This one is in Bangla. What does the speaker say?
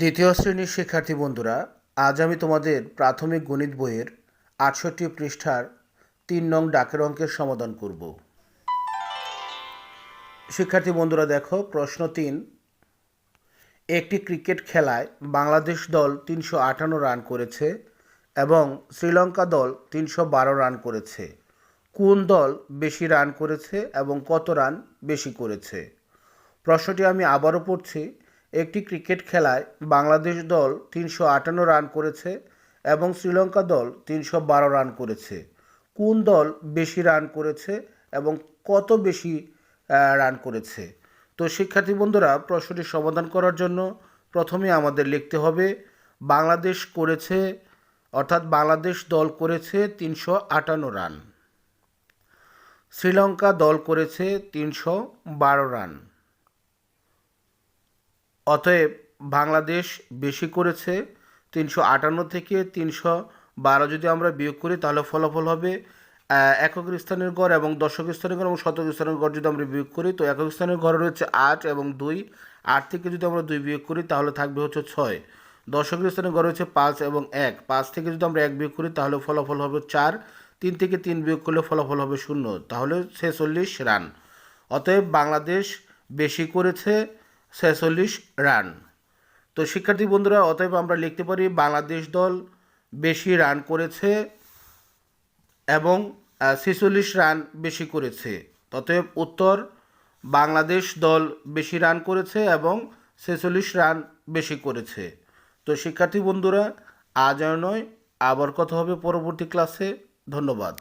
দ্বিতীয় শ্রেণির শিক্ষার্থী বন্ধুরা, আজ আমি তোমাদের প্রাথমিক গণিত বইয়ের আটষট্টি পৃষ্ঠার তিন নং ডাকের অঙ্কের সমাধান করব। শিক্ষার্থী বন্ধুরা, দেখো, প্রশ্ন তিন। একটি ক্রিকেট খেলায় বাংলাদেশ দল তিনশো আটান্ন রান করেছে এবং শ্রীলঙ্কা দল তিনশো বারো রান করেছে। কোন দল বেশি রান করেছে এবং কত রান বেশি করেছে? প্রশ্নটি আমি আবারও পড়ছি। একটি ক্রিকেট খেলায় বাংলাদেশ দল তিনশো আটান্ন রান করেছে এবং শ্রীলঙ্কা দল তিনশো বারো রান করেছে। কোন দল বেশি রান করেছে এবং কত বেশি রান করেছে? তো শিক্ষার্থী বন্ধুরা, প্রশ্নটি সমাধান করার জন্য প্রথমে আমাদের লিখতে হবে, বাংলাদেশ করেছে, অর্থাৎ বাংলাদেশ দল করেছে তিনশো আটান্ন রান। শ্রীলঙ্কা দল করেছে তিনশো বারো রান। অতএব বাংলাদেশ বেশি করেছে তিনশো আটান্ন থেকে তিনশো বারো যদি আমরা বিয়োগ করি, তাহলে ফলাফল হবে একক স্থানের গড় এবং দশক স্থানের গড় এবং শতক স্থানের গড় যদি আমরা বিয়োগ করি, তো একক স্থানের গড় রয়েছে আট এবং দুই। আট থেকে যদি আমরা দুই বিয়োগ করি, তাহলে থাকবে হচ্ছে ছয়। দশক স্থানের গড় রয়েছে পাঁচ এবং এক। পাঁচ থেকে যদি আমরা এক বিয়োগ করি, তাহলে ফলাফল হবে চার। তিন থেকে তিন বিয়োগ করলে ফলাফল হবে শূন্য। তাহলে ছেচল্লিশ রান। অতএব বাংলাদেশ বেশি করেছে ছেচল্লিশ রান। তো শিক্ষার্থী বন্ধুরা, অতএব আমরা লিখতে পারি, বাংলাদেশ দল বেশি রান করেছে এবং ছেচল্লিশ রান বেশি করেছে। অতএব উত্তর, বাংলাদেশ দল বেশি রান করেছে এবং ছেচল্লিশ রান বেশি করেছে। তো শিক্ষার্থী বন্ধুরা, আজ আর নয়, আবার কথা হবে পরবর্তী ক্লাসে। ধন্যবাদ।